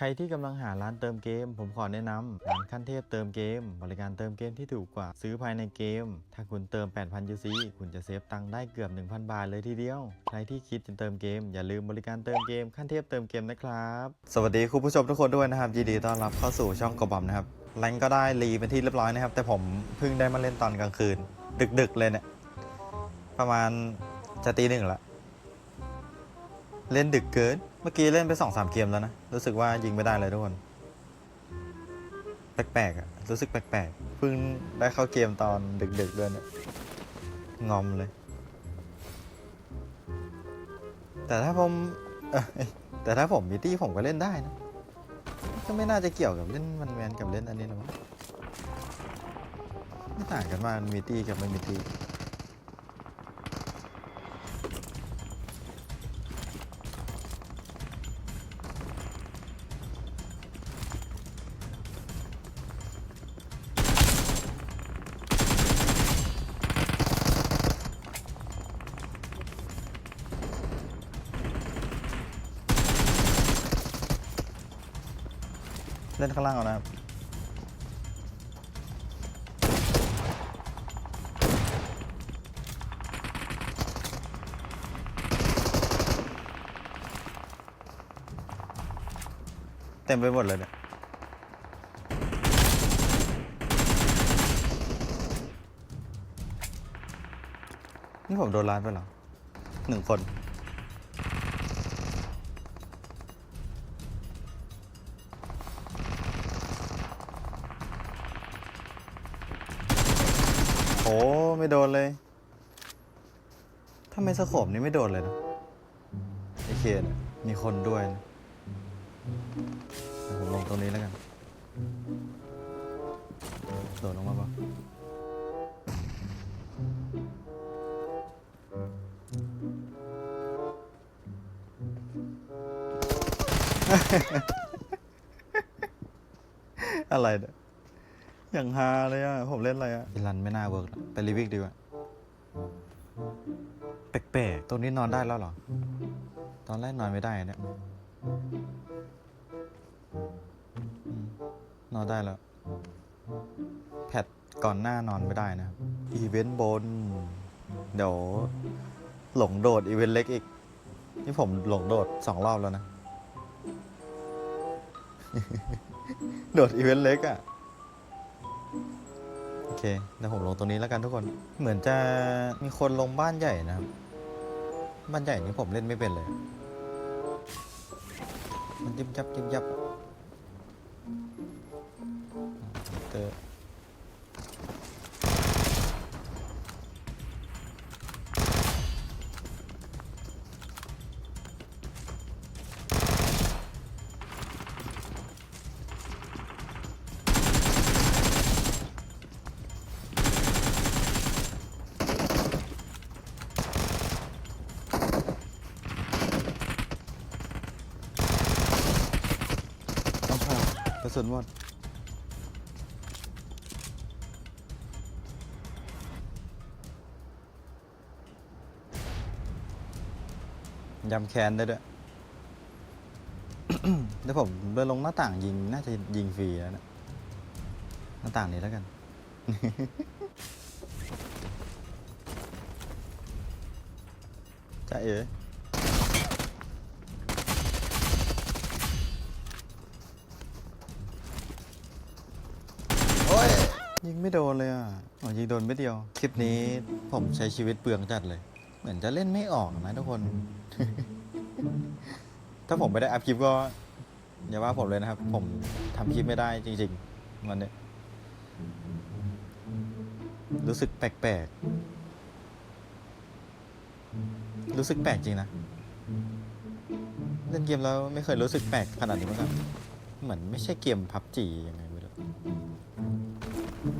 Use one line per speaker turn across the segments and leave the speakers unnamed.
ใครที่กำลังหาร้านเติมเกม ผมขอแนะนำร้านขั้นเทพเติมเกม บริการเติมเกมที่ถูกกว่าซื้อภายในเกม ถ้าคุณเติม 8,000 UC คุณจะเซฟตังค์ได้เกือบ 1,000 บาทเลยทีเดียว ใครที่คิดจะเติมเกม อย่าลืมบริการเติมเกมขั้นเทพเติมเกมนะครับ สวัสดีคุณผู้ชมทุกคนด้วยนะครับยินดีต้อนรับเข้าสู่ช่องกบอมนะครับแรงก็ได้รีเป็นที่เรียบร้อยนะครับ แต่ผมเพิ่งได้มาเล่นตอนกลางคืน ดึกๆเลยเนี่ยประมาณจะตีหนึ่งละ เล่นดึกเกิน เมื่อกี้เล่นไปสองสามเกมแล้วนะ รู้สึกว่ายิงไม่ได้เลยทุกคน แปลกๆอะรู้สึกแปลกๆ เพิ่งได้เข้าเกมตอนดึกๆด้วยเนี่ยงอมเลย แต่ถ้าผมแต่ถ้าผมมีตี้ผมก็เล่นได้นะ ก็ไม่น่าจะเกี่ยวกับเล่นมันแมนกับเล่นอันนี้นะมั้งไม่ต่างกันมากมีตี้กับไม่มีตี้ ล่นข้างล่างเอานะครับเต็มไปหมดเลยเนี่ยนี่ผมโดนร้านไปหรอหนึ่งคน ไม่โดนเลยทำไมสโคบนี้ไม่โดนเลยนะไอเคนยมีคนด้วยนะผมลงตรงนี้แล้วกัน โดดลงมาปะอะไรเนี่ย อย่างฮาเลยอะ ผมเล่นอะไรอะอีรันไม่น่าเวิร์กละไปรีวิกดีกว่าแปลกๆตรงนี้นอนได้แล้วเหรอ ตอนแรกนอนไม่ได้เนี่ยอืมนอนได้แล้ว แพทก่อนหน้านอนไม่ได้นะครับอีเวนต์บน เดี๋ยว หลงโดดอีเวนต์เล็กอีก นี่ผมหลงโดดสองรอบแล้วนะ โดดอีเวนต์เล็กอะ่ะ โอเคเดี๋ยวผมลงตรงนี้แล้วกันทุกคน เหมือนจะมีคนลงบ้านใหญ่นะครับ บ้านใหญ่นี้ผมเล่นไม่เป็นเลย มันยิบยับยิบยับเตอร์ สุนหมดยำแคนได้ด้วยเดี๋ยวผมเดินลงหน้าต่างยิง น่าจะยิงฟรีแล้วนะ หน้าต่างนี้แล้วกัน จะเอ๋ ยิงไม่โดนเลยอะอ๋อยิงโดนไม่เดียว คลิปนี้ผมใช้ชีวิตเปลืองจัดเลย เหมือนจะเล่นไม่ออกนะทุกคน ถ้าผมไม่ได้อัพคลิปก็ อย่าว่าผมเลยนะครับ ผมทำคลิปไม่ได้จริงๆวันนี้รู้สึกแปลกๆ รู้สึกแปลกจริงนะ เล่นเกมแล้วไม่เคยรู้สึกแปลกขนาดนี้มาก่อนเหมือนไม่ใช่เกมพับจียังไงไม่รู้ อื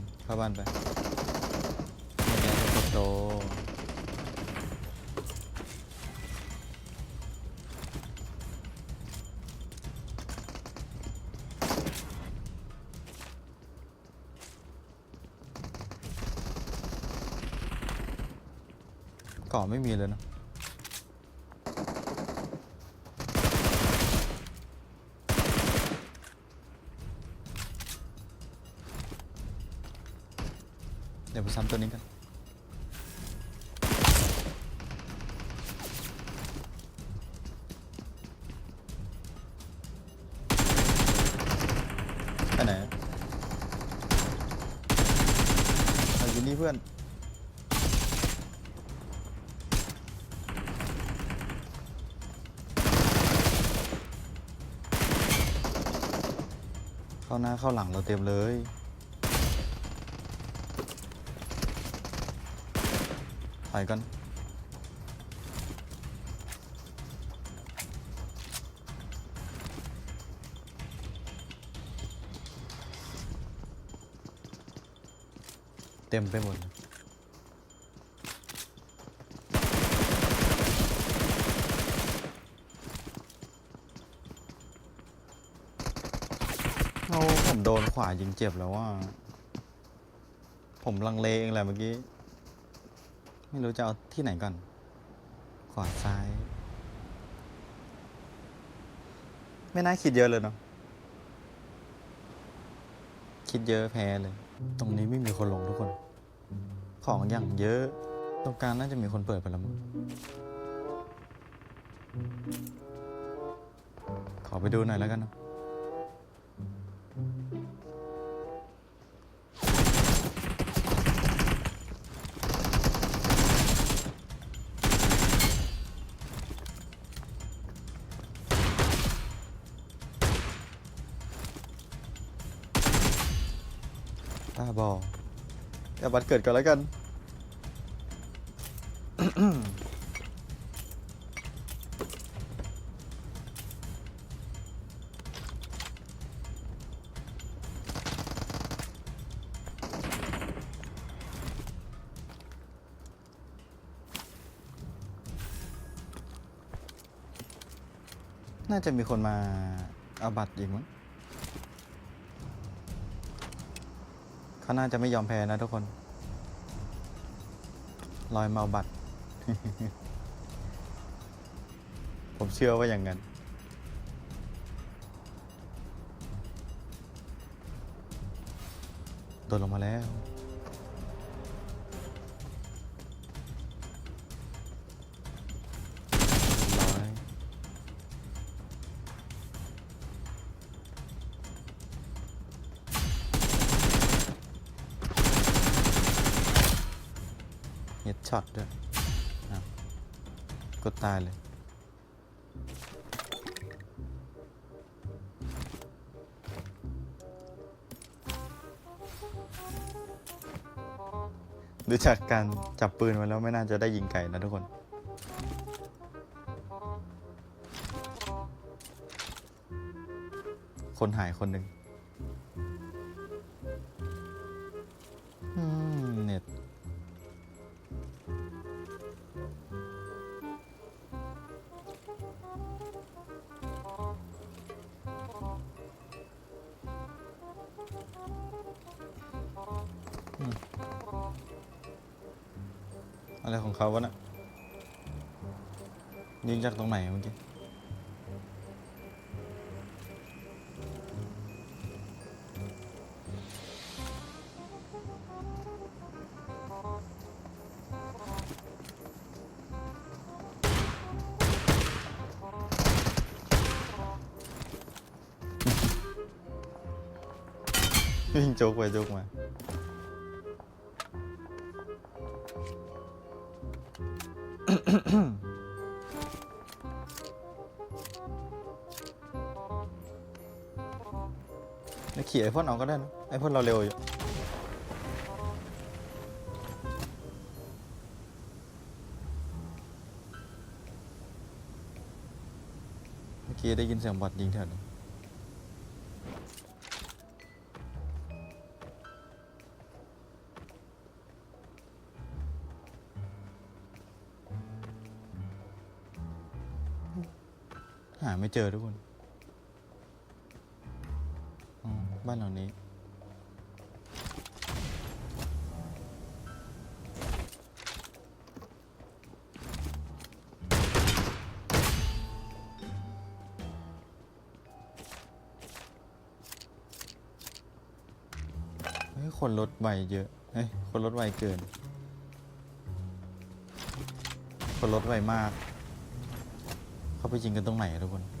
มเข้าบ้านไปไม่งั้นจะกดโต ก่อไม่มีเลยนะเดี๋ยวไปซ้ำตัวนี้กัน เข้าหน้าเข้าหลังเราเต็มเลย ไปกันเต็มไปหมดเลยาผมโดนขวายิงเจ็บแล้วว่า ผมลังเลเองแหละเมื่อกี้ ไม่รู้จะเอาที่ไหนก่อน ขวาซ้าย ไม่น่าคิดเยอะเลยเนาะคิดเยอะแพ้เลย ตรงนี้ไม่มีคนลงทุกคน ของอย่างเยอะ ตรงกลางน่าจะมีคนเปิดไปแล้วมั้งขอไปดูหน่อยแล้วกันเนอะ อย่าบัตรเกิดก่อนแล้วกันน่าจะมีคนมาเอาบัตรอีกมั้ง เขาน่าจะไม่ยอมแพ้นะทุกคนลอยเมาบัตร ผมเชื่อว่าอย่างนั้น โดนลงมาแล้ว ฮดช็อตด้วยกดตายเลย ดูจากการจับปืนมาแล้วไม่น่าจะได้ยิงไก่นะทุกคน คนหายคนหนึ่ง จากตรงไหนเมื่อกี้ วิ่งโจกไปโจกมา แล้วขี่ไอพ่นเอาก็ได้นะไอพ่นเราเร็วอยู่เมื่อกี้ได้ยินเสียงบอดยิงแถวนี้หาไม่เจอทุกคน บ้านหลังนี้ เฮ้ย คนรถไวเยอะ เฮ้ย คนรถไวเกิน คนรถไวมาก เขาไปจริงกันตรงไหนทุกคน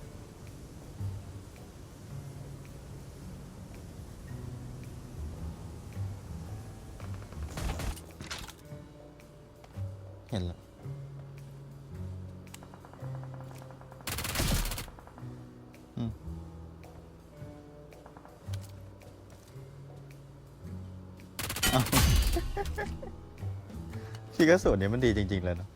เห็นแล้วอืมอ้าวพี่ก็สูตรนี้มันดีจริง ๆ เลยเนาะ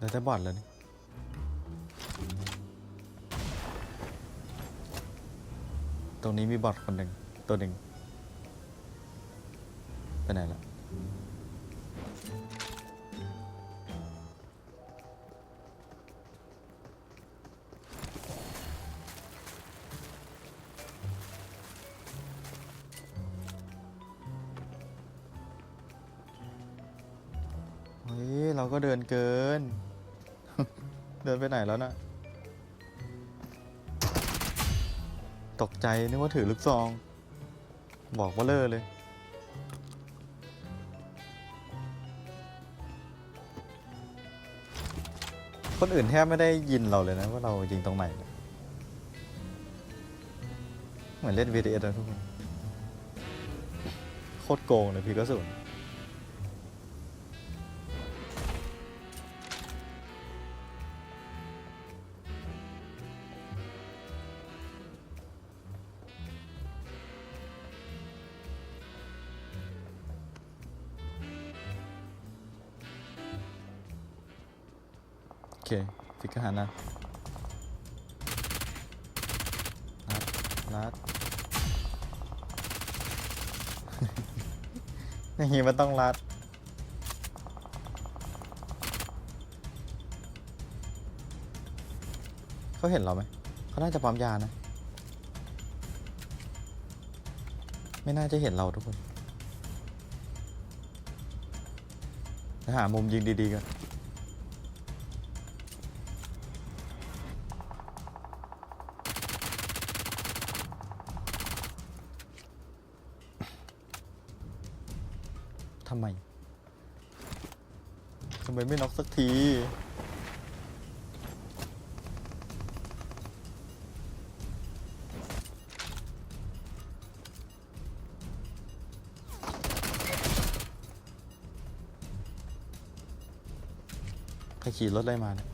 เดี๋ยวจะบอดแล้วนี่ตรงนี้มีบอทคนหนึ่งตัวหนึ่งไปไหนละเฮ้ยเราก็เดินเกิน เดินไปไหนแล้วน่ะ ตกใจนึกว่าถือลูกซอง บอกว่าเลอเลย คนอื่นแทบไม่ได้ยินเราเลยนะ ว่าเรายิงตรงไหน เหมือนเล่น VTS นะทุกคน โคตรโกงเลยพี่ก็สุน หันนะรัดรัดอย่างงี้มันต้องรัดเขาเห็นเราไหม เขาน่าจะปั๊มยานะ ไม่น่าจะเห็นเราทุกคนหามุมยิงดีๆกัน ทำไมทำไมไม่น็อกสักที ใครขี่รถได้มาเนี่ย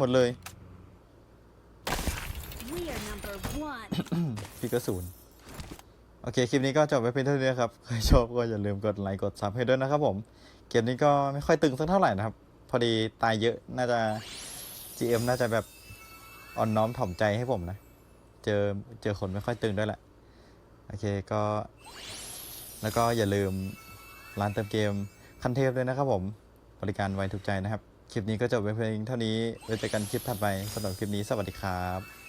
หมดเลย
We are number one.
พี่ก็ศูนย์โอเค คลิปนี้ก็จบไปเพียงเท่านี้ครับ ใครชอบก็อย่าลืมกดไลค์กดซับให้ด้วยนะครับผม เกมนี้ก็ไม่ค่อยตึงสักเท่าไหร่นะครับ พอดีตายเยอะน่าจะ GM น่าจะแบบอ่อนน้อมถ่อมใจให้ผมนะ เจอเจอคนไม่ค่อยตึงด้วยแหละ โอเคก็ แล้วก็อย่าลืมร้านเติมเกมคันเทพด้วยนะครับผม บริการไวถูกใจนะครับ คลิปนี้ก็จบไปเพียงเท่านี้ไว้เจอกันคลิปถัดไปสำหรับคลิปนี้สวัสดีครับ